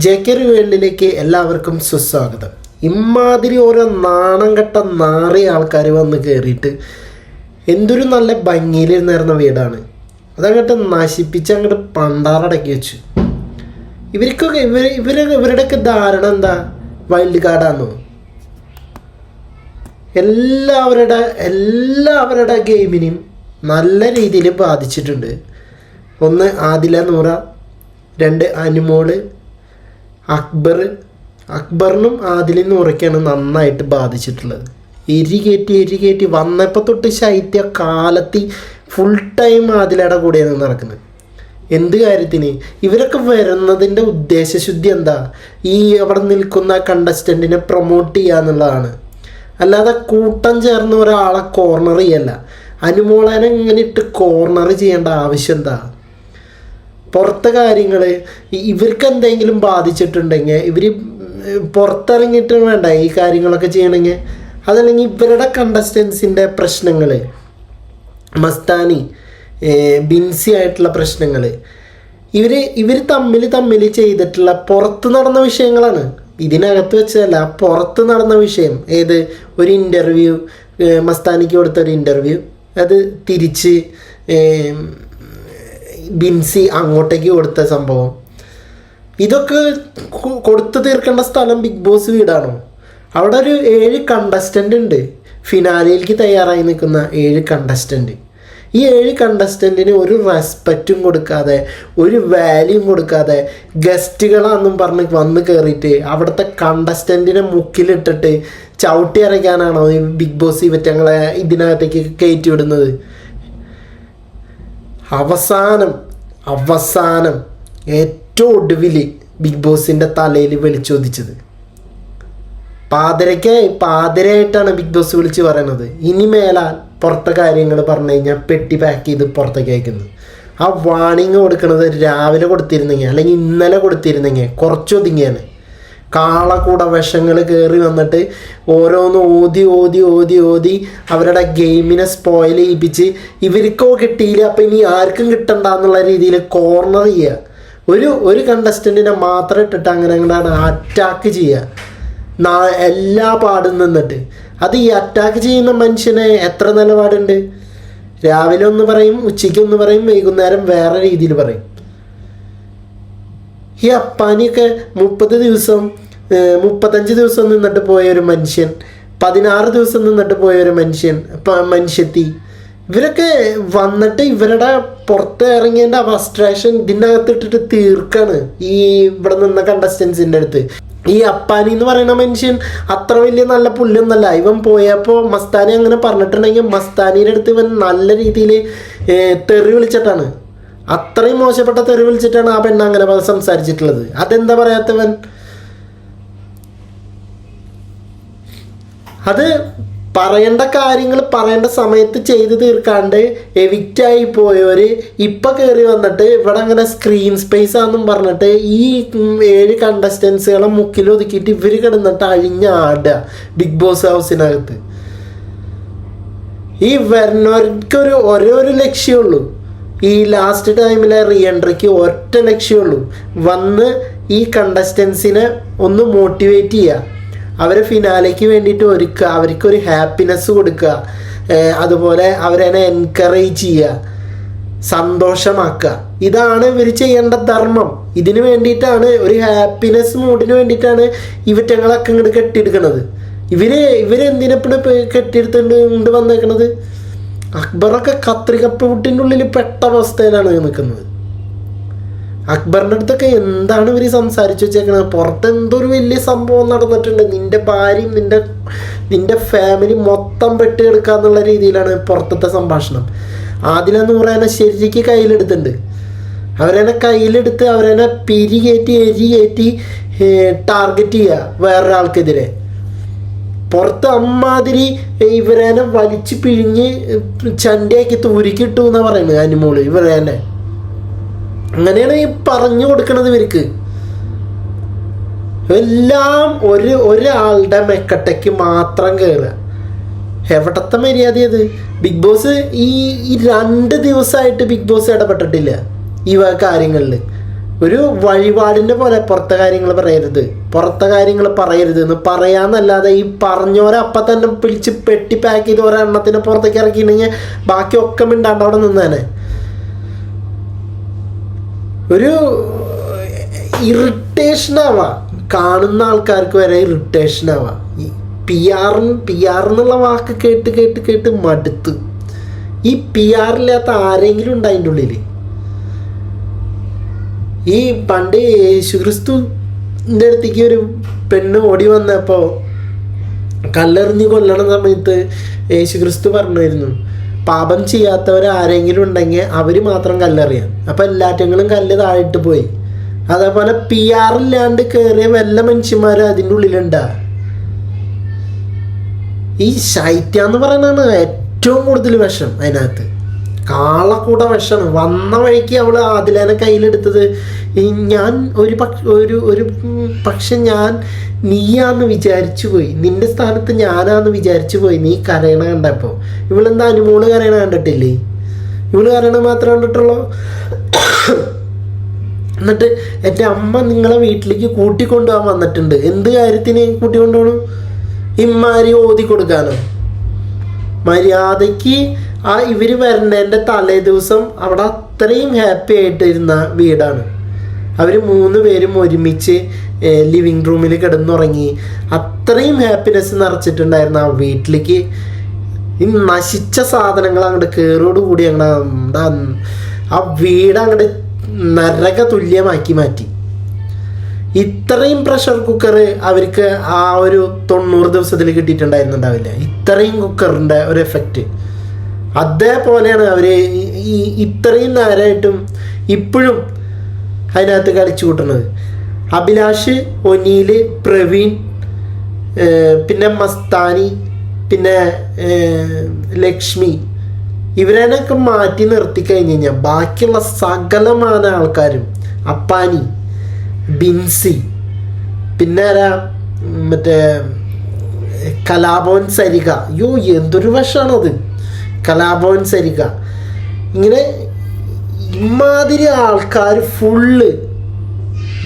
J K വേൾഡിലേക്ക് എല്ലാവർക്കും സുസ്വാഗതം. ഇമാതിരി ഓരോ നാണം കെട്ട നാറിയ ആൾക്കാർ വന്ന് കയറിയിട്ട് എന്തൊരു നല്ല ഭംഗിയിലിരുന്നിരുന്ന വീടാണ്. അതങ്ങോട്ട് നശിപ്പിച്ച് അങ്ങോട്ട് പണ്ടാറടക്കി വെച്ചു. ഇവർക്കൊക്കെ ഇവർ ഇവർ ഇവരുടെയൊക്കെ ധാരണ എന്താ? വൈൽഡ് കാർഡാണോ എല്ലാവരുടെ എല്ലാവരുടെ ഗെയിമിനെയും നല്ല രീതിയിൽ ബാധിച്ചിട്ടുണ്ട്. ഒന്ന് ആദില നൂറ രണ്ട് അനുമോൾ അക്ബർ അക്ബറിനും ആദിലും നൂറയ്ക്കാണ് നന്നായിട്ട് ബാധിച്ചിട്ടുള്ളത്. എരി കയറ്റി എരി കയറ്റി വന്നപ്പോൾ തൊട്ട് ശൈത്യ കാലത്തി ഫുൾ ടൈം ആദിലയുടെ കൂടെയാണ് നടക്കുന്നത്. എന്ത് കാര്യത്തിന്? ഇവരൊക്കെ വരുന്നതിന്റെ ഉദ്ദേശശുദ്ധി എന്താ? ഈ അവിടെ നിൽക്കുന്ന കണ്ടസ്റ്റന്റിനെ പ്രൊമോട്ട് ചെയ്യുക എന്നുള്ളതാണ്. അല്ലാതെ കൂട്ടം ചേർന്ന് ഒരാളെ കോർണർ ചെയ്യല്ല. അനുമോളനെ ഇങ്ങനെ ഇട്ട് കോർണർ ചെയ്യേണ്ട ആവശ്യം എന്താ? പുറത്തെ കാര്യങ്ങൾ ഇവർക്ക് എന്തെങ്കിലും ബാധിച്ചിട്ടുണ്ടെങ്കിൽ ഇവർ പുറത്തിറങ്ങിയിട്ട് വേണ്ട ഈ കാര്യങ്ങളൊക്കെ ചെയ്യണമെങ്കിൽ അതല്ലെങ്കിൽ ഇവരുടെ കണ്ടസ്റ്റൻസിന്റെ പ്രശ്നങ്ങൾ മസ്താനി ബിൻസി ആയിട്ടുള്ള പ്രശ്നങ്ങൾ ഇവർ ഇവർ തമ്മിൽ തമ്മിൽ ചെയ്തിട്ടുള്ള പുറത്ത് നടന്ന വിഷയങ്ങളാണ്. ഇതിനകത്ത് വെച്ചതല്ല പുറത്ത് നടന്ന വിഷയം. ഏത്? ഒരു ഇന്റർവ്യൂ മസ്താനിക്ക് കൊടുത്ത ഒരു ഇന്റർവ്യൂ അത് തിരിച്ച് ബിൻസി അങ്ങോട്ടേക്ക് കൊടുത്ത സംഭവം. ഇതൊക്കെ കൊടുത്തു തീർക്കേണ്ട സ്ഥലം ബിഗ് ബോസ് വീടാണോ. അവിടെ ഒരു ഏഴ് കണ്ടസ്റ്റന്റ് ഉണ്ട്. ഫിനാലിയിലേക്ക് തയ്യാറായി നിൽക്കുന്ന ഏഴ് കണ്ടസ്റ്റന്റ് ഈ ഏഴ് കണ്ടസ്റ്റന്റിന് ഒരു റെസ്പെക്റ്റും കൊടുക്കാതെ ഒരു വാല്യൂം കൊടുക്കാതെ ഗസ്റ്റുകളാണെന്നും പറഞ്ഞ് വന്ന് കയറിയിട്ട് അവിടുത്തെ കണ്ടസ്റ്റന്റിനെ മുക്കിലിട്ടിട്ട് ചവിട്ടി അരയ്ക്കാനാണോ ഈ ബിഗ് ബോസ് ഇവറ്റങ്ങളെ ഇതിനകത്തേക്ക് കയറ്റി വിടുന്നത്. അവസാനം അവസാനം ഏറ്റവും ഒടുവിൽ ബിഗ് ബോസിന്റെ തലയിൽ വിളിച്ചോദിച്ചത്. പാതിരയ്ക്ക് പാതിരയായിട്ടാണ് ബിഗ് ബോസ് വിളിച്ച് പറയുന്നത് ഇനി മേലാൽ പുറത്തെ കാര്യങ്ങൾ പറഞ്ഞു കഴിഞ്ഞാൽ പെട്ടി പാക്ക് ചെയ്ത് പുറത്തേക്ക് അയക്കുന്നത്. ആ വാണിങ് കൊടുക്കുന്നത് രാവിലെ കൊടുത്തിരുന്നെങ്കിൽ അല്ലെങ്കിൽ ഇന്നലെ കൊടുത്തിരുന്നെങ്കിൽ കുറച്ചൊതുങ്ങിയാണ്. കാളക്കൂട വശങ്ങൾ കയറി വന്നിട്ട് ഓരോന്ന് ഓതി ഓതി ഓതി ഓതി അവരുടെ ഗെയിമിനെ സ്പോയിൽ ചെയ്യിപ്പിച്ച് ഇവർക്കോ കിട്ടിയില്ല. അപ്പം ഇനി ആർക്കും കിട്ടണ്ട എന്നുള്ള രീതിയിൽ കോർണർ ചെയ്യുക. ഒരു ഒരു കണ്ടസ്റ്റന്റിനെ മാത്രം ഇട്ടിട്ട് അങ്ങനെ അങ്ങോട്ടാണ് അറ്റാക്ക് ചെയ്യുക. എല്ലാ പാടും നിന്നിട്ട്. അത് ഈ അറ്റാക്ക് ചെയ്യുന്ന മനുഷ്യനെ എത്ര നിലപാടുണ്ട്? രാവിലെ ഒന്ന് പറയും ഉച്ചയ്ക്ക് ഒന്ന് പറയും വൈകുന്നേരം വേറെ രീതിയിൽ പറയും. ഈ അപ്പാനിയൊക്കെ മുപ്പത് ദിവസം മുപ്പത്തഞ്ച് ദിവസം നിന്നിട്ട് പോയ ഒരു മനുഷ്യൻ പതിനാറ് ദിവസം നിന്നിട്ട് പോയ ഒരു മനുഷ്യൻ മനുഷ്യത്തി. ഇവരൊക്കെ വന്നിട്ട് ഇവരുടെ പുറത്ത് ഇറങ്ങിയതിന്റെ അവസ്ട്രേഷൻ ഇതിന്റെ അകത്ത് ഇട്ടിട്ട് തീർക്കാണ് ഈ ഇവിടെ നിന്ന കണ്ടസ്റ്റൻസിന്റെ അടുത്ത്. ഈ അപ്പാനി എന്ന് പറയുന്ന മനുഷ്യൻ അത്ര വലിയ നല്ല പുല്ലൊന്നല്ല. ഇവൻ പോയപ്പോൾ മസ്താനി അങ്ങനെ പറഞ്ഞിട്ടുണ്ടെങ്കിൽ മസ്താനിയുടെ അടുത്ത് ഇവൻ നല്ല രീതിയിൽ തെറി വിളിച്ചിട്ടാണ്. അത്രയും മോശപ്പെട്ട തെറി വിളിച്ചിട്ടാണ് ആ പെണ്ണ് അങ്ങനെ സംസാരിച്ചിട്ടുള്ളത്. അതെന്താ പറയാത്തവൻ? അത് പറയേണ്ട കാര്യങ്ങൾ പറയേണ്ട സമയത്ത് ചെയ്തു തീർക്കാണ്ട് എവിക്റ്റായി പോയവര് ഇപ്പൊ കയറി വന്നിട്ട് ഇവിടെ അങ്ങനെ സ്ക്രീൻ സ്പേസ് ആണെന്നും പറഞ്ഞിട്ട് ഈ ഏഴ് കണ്ടസ്റ്റൻസുകളെ മുക്കിൽ ഒതുക്കിയിട്ട് ഇവർ കിടന്നിട്ട് അഴിഞ്ഞാടുക ബിഗ് ബോസ് ഹൗസിനകത്ത് ഈ വരുന്നവർക്കൊരു ഒരേ ഒരു ലക്ഷ്യമുള്ളൂ ഈ ലാസ്റ്റ് ടൈമിലെ റീ എൻട്രിക്ക് ഒറ്റ ലക്ഷ്യമുള്ളൂ വന്ന് ഈ കണ്ടസ്റ്റൻസിനെ ഒന്ന് മോട്ടിവേറ്റ് ചെയ്യുക അവരെ ഫിനാലേക്ക് വേണ്ടിയിട്ട് ഒരുക്കുക. അവർക്കൊരു ഹാപ്പിനെസ് കൊടുക്കുക. അതുപോലെ അവരെ എൻകറേജ് ചെയ്യുക സന്തോഷമാക്കുക. ഇതാണ് ഇവർ ചെയ്യേണ്ട ധർമ്മം. ഇതിനു വേണ്ടിയിട്ടാണ് ഒരു ഹാപ്പിനെസ് മൂഡിന് വേണ്ടിയിട്ടാണ് ഇവറ്റങ്ങളൊക്കെ ഇങ്ങോട്ട് കെട്ടിയെടുക്കണത്. ഇവർ ഇവരെന്തിനെപ്പോഴും എന്തിനെപ്പിണ് കെട്ടിയെടുത്തുകൊണ്ട് കൊണ്ട് വന്നേക്കണത്? അക്ബറൊക്കെ കത്രികപ്പ് കുട്ടിന്റെ ഉള്ളിൽ പെട്ട അവസ്ഥയിലാണ് നിൽക്കുന്നത് അക്ബറിന്റെ അടുത്തൊക്കെ എന്താണ് ഇവർ സംസാരിച്ചു വെച്ചേക്കണത്? പുറത്ത് എന്തോ ഒരു വലിയ സംഭവം നടന്നിട്ടുണ്ട്. നിന്റെ ഭാര്യയും നിന്റെ നിന്റെ ഫാമിലി മൊത്തം വെട്ടിയെടുക്കുക എന്നുള്ള രീതിയിലാണ് പുറത്തത്തെ സംഭാഷണം. ആദിലെന്ന് പറയാനെ ശരിക്ക് കയ്യിലെടുത്തിട്ടുണ്ട്. അവരെന്നെ കയ്യിലെടുത്ത് അവരെന്നെ പിരി കയറ്റി എരി കയറ്റി ടാർഗറ്റ് ചെയ്യുക വേറൊരാൾക്കെതിരെ. പുറത്ത് അമ്മാതിരി ഇവരേനെ വലിച്ചു പിഴിഞ്ഞ് ചണ്ടിയാക്കി തൂരിക്കിട്ടു എന്നാ പറയുന്നത് അനിമോൾ ഇവരേനെ അങ്ങനെയാണ് ഈ പറഞ്ഞു കൊടുക്കണത് ഇവർക്ക്. എല്ലാം ഒരു ഒരാളുടെ മെക്കട്ടയ്ക്ക് മാത്രം കയറുക എവിടത്തെ മര്യാദ അത് ബിഗ് ബോസ് ഈ രണ്ട് ദിവസമായിട്ട് ബിഗ് ബോസ് ഇടപെട്ടിട്ടില്ല ഈ കാര്യങ്ങളിൽ. ഒരു വഴിപാടിന്റെ പോലെ പുറത്തെ കാര്യങ്ങൾ പറയരുത്. പുറത്തെ കാര്യങ്ങൾ പറയരുത് എന്ന് പറയാന്നല്ലാതെ ഈ പറഞ്ഞോരെ അപ്പം തന്നെ പിടിച്ച് പെട്ടി പാക്ക് ചെയ്ത് ഒരെണ്ണത്തിനെ പുറത്തേക്ക് ഇറക്കിയിട്ടുണ്ടെങ്കിൽ ബാക്കി ഒക്കെ മിണ്ടാണ്ട് അവിടെ നിന്നേനെ. ഒരു ഇറിറ്റേഷൻ ആവാ. കാണുന്ന ആൾക്കാർക്ക് വരെ ഇറിറ്റേഷൻ ആവാ. ഈ പി ആർ പി ആർ എന്നുള്ള വാക്ക് കേട്ട് കേട്ട് കേട്ട് മടുത്ത്. ഈ പി ആറില്ലാത്ത ആരെങ്കിലും ഉണ്ടായിട്ടുള്ളില്ലേ ഈ പണ്ട് യേശുക്രിസ്തുവിന്റെ അടുത്തേക്ക് ഒരു പെണ്ണ് ഓടി വന്നപ്പോൾ കല്ലെറിഞ്ഞ് കൊല്ലണ സമയത്ത് യേശുക്രിസ്തു പറഞ്ഞിരുന്നു പാപം ചെയ്യാത്തവർ ആരെങ്കിലും ഉണ്ടെങ്കിൽ അവർ മാത്രം കല്ലെറിയാം. അപ്പം എല്ലാറ്റങ്ങളും കല്ല് താഴിട്ട് പോയി. അതേപോലെ പി ആർ ഇല്ലാണ്ട് കയറിയ വല്ല മനുഷ്യന്മാരും അതിന്റെ ഉള്ളിലുണ്ടാ. ഈ ശൈത്യ എന്ന് പറയുന്നതാണ് ഏറ്റവും കൂടുതൽ വിഷം അതിനകത്ത്. കാളക്കൂട വിഷമാണ് വന്ന വഴിക്ക് അവൾ ആദിലേനെ കയ്യിലെടുത്തത്. ഞാൻ ഒരു പക്ഷ ഒരു ഒരു പക്ഷെ ഞാൻ നീയാന്ന് വിചാരിച്ചു പോയി. നിന്റെ സ്ഥാനത്ത് ഞാനാന്ന് വിചാരിച്ചു പോയി. നീ കരയണ കണ്ടപ്പോൾ ഇവളെന്താ അനുമോൾ കരയണ കണ്ടിട്ടില്ലേ? ഇവൾ കരയണ മാത്രം കണ്ടിട്ടുള്ളൂ. എന്നിട്ട് എന്റെ അമ്മ നിങ്ങളെ വീട്ടിലേക്ക് കൂട്ടിക്കൊണ്ടുപോകാൻ വന്നിട്ടുണ്ട്. എന്ത് കാര്യത്തിന് കൂട്ടിക്കൊണ്ടുപോകണം ഇമ്മാരി ഓതി കൊടുക്കാനോ? മര്യാദയ്ക്ക് ആ ഇവർ വരുന്നതിന്റെ തലേ ദിവസം അവിടെ അത്രയും ഹാപ്പി ആയിട്ടിരുന്ന വീടാണ്. അവർ മൂന്ന് പേരും ഒരുമിച്ച് ലിവിങ് റൂമിൽ കിടന്നുറങ്ങി. അത്രയും ഹാപ്പിനെസ് നിറച്ചിട്ടുണ്ടായിരുന്നു ആ വീട്ടിലേക്ക്. ഈ നശിച്ച സാധനങ്ങൾ അങ്ങോട്ട് കയറോട് കൂടി അങ്ങോട്ട് ആ വീട് അങ്ങോട്ട് നരക തുല്യമാക്കി മാറ്റി. ഇത്രയും പ്രഷർ കുക്കർ അവർക്ക് ആ ഒരു തൊണ്ണൂറ് ദിവസത്തിൽ കിട്ടിയിട്ടുണ്ടായിരുന്നുണ്ടാവില്ല. ഇത്രയും കുക്കറിന്റെ ഒരു എഫക്റ്റ് അതേപോലെയാണ് അവർ ഈ ഇത്രയും നേരമായിട്ടും ഇപ്പോഴും അതിനകത്ത് കളിച്ചു കൂട്ടുന്നത്. അഭിലാഷ് ഒനീൽ പ്രവീൺ പിന്നെ മസ്താനി പിന്നെ ലക്ഷ്മി ഇവരനൊക്കെ മാറ്റി നിർത്തി കഴിഞ്ഞ് കഴിഞ്ഞാൽ ബാക്കിയുള്ള സകലമായ ആൾക്കാരും അപ്പാനി ബിൻസി പിന്നെ ആരാ മറ്റേ കലാഭവൻ സരിക അയ്യോ എന്തൊരു വശമാണത് കലാഭവൻ സരിക ഇങ്ങനെ ഇമാതിരി ആൾക്കാർ ഫുള്ള്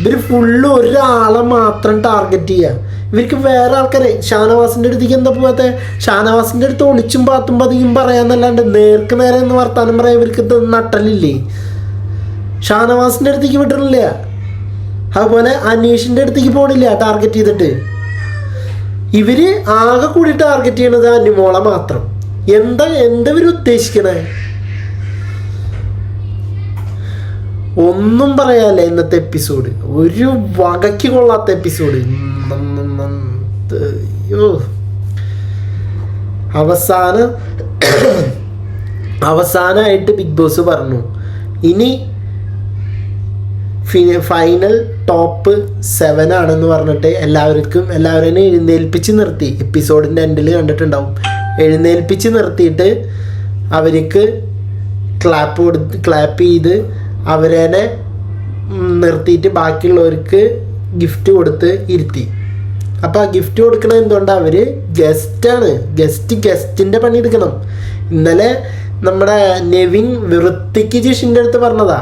ഇവർ ഫുള്ള് ഒരാളെ മാത്രം ടാർഗറ്റ് ചെയ്യുക ഇവർക്ക് വേറെ ആൾക്കാരെ ഷാനവാസിന്റെ അടുത്തേക്ക് എന്താ പോകാത്ത ഷാനവാസിന്റെ അടുത്ത് ഒളിച്ചും പാത്തും പതിയും പറയാന്നല്ലാണ്ട് നേർക്ക് നേരെ എന്ന് വർത്താനം പറയാൻ ഇവർക്ക് നട്ടലില്ലേ? ഷാനവാസിന്റെ അടുത്തേക്ക് വിട്ടിട്ടില്ല. അതുപോലെ അനീഷിന്റെ അടുത്തേക്ക് പോണില്ല ടാർഗറ്റ് ചെയ്തിട്ട്. ഇവർ ആകെ കൂടി ടാർഗറ്റ് ചെയ്യണത് അനുമോളെ മാത്രം. എന്താ എന്താ ഉദ്ദേശിക്കണേ? ഒന്നും പറയാല്ല ഇന്നത്തെ എപ്പിസോഡ് ഒരു വകയ്ക്ക് കൊള്ളാത്ത എപ്പിസോഡ് അവസാനം അവസാനമായിട്ട് ബിഗ് ബോസ് പറഞ്ഞു. ഇനി ഫൈനൽ ടോപ്പ് സെവൻ ആണെന്ന് പറഞ്ഞിട്ട് എല്ലാവർക്കും എല്ലാവരെയും എഴുന്നേൽപ്പിച്ച് നിർത്തി. എപ്പിസോഡിന്റെ എൻഡിൽ കണ്ടിട്ടുണ്ടാവും. എഴുന്നേൽപ്പിച്ച് നിർത്തിയിട്ട് അവർക്ക് ക്ലാപ്പ് കൊടുത്ത് ക്ലാപ്പ് ചെയ്ത് അവരേനെ നിർത്തിയിട്ട് ബാക്കിയുള്ളവർക്ക് ഗിഫ്റ്റ് കൊടുത്ത് ഇരുത്തി. അപ്പോൾ ആ ഗിഫ്റ്റ് കൊടുക്കണത് എന്തുകൊണ്ടാണ് അവർ ഗസ്റ്റാണ് ഗസ്റ്റ് ഗസ്റ്റിന്റെ പണി എടുക്കണം. ഇന്നലെ നമ്മുടെ നെവിൻ വൃത്തിക്ക് ജിഷിന്റെ അടുത്ത് പറഞ്ഞതാ.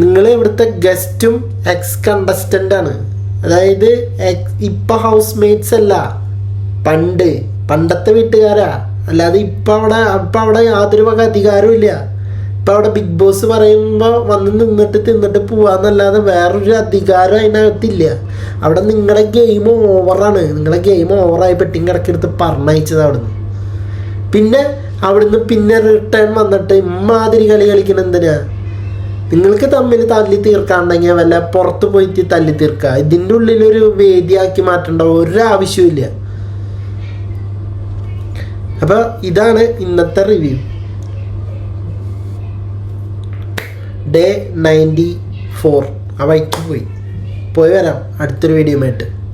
നിങ്ങൾ ഇവിടുത്തെ ഗസ്റ്റും എക്സ് കണ്ടസ്റ്റന്റാണ് അതായത് എക്സ് ഇപ്പം ഹൗസ് അല്ല. പണ്ട് പണ്ടത്തെ വീട്ടുകാരാ. അല്ലാതെ ഇപ്പൊ അവിടെ ഇപ്പൊ അവിടെ യാതൊരു വക അധികാരവും ഇല്ല. ഇപ്പൊ അവിടെ ബിഗ് ബോസ് പറയുമ്പോൾ വന്ന് നിന്നിട്ട് തിന്നിട്ട് പോവാന്നല്ലാതെ വേറൊരു അധികാരം അതിനകത്തില്ല. അവിടെ നിങ്ങളുടെ ഗെയിം ഓവറാണ് നിങ്ങളുടെ ഗെയിം ഓവറായി പെട്ടിങ് കിടക്കെടുത്ത് പറഞ്ഞയച്ചത് അവിടുന്ന്. പിന്നെ അവിടുന്ന് പിന്നെ റിട്ടേൺ വന്നിട്ട് ഇമ്മാതിരി കളി കളിക്കണം എന്തിനാ? നിങ്ങൾക്ക് തമ്മിൽ തല്ലി തീർക്കാണ്ടെങ്കിൽ വല്ല പുറത്ത് പോയിട്ട് തല്ലി തീർക്കുക ഇതിന്റെ ഉള്ളിലൊരു വേദിയാക്കി മാറ്റേണ്ട. ഒരാവശ്യമില്ല അപ്പോൾ ഇതാണ് ഇന്നത്തെ റിവ്യൂ ഡേ നയന്റി ഫോർ ആ വൈക്ക് പോയി. പോയി വരാം. അടുത്തൊരു വീഡിയോ ആയിട്ട്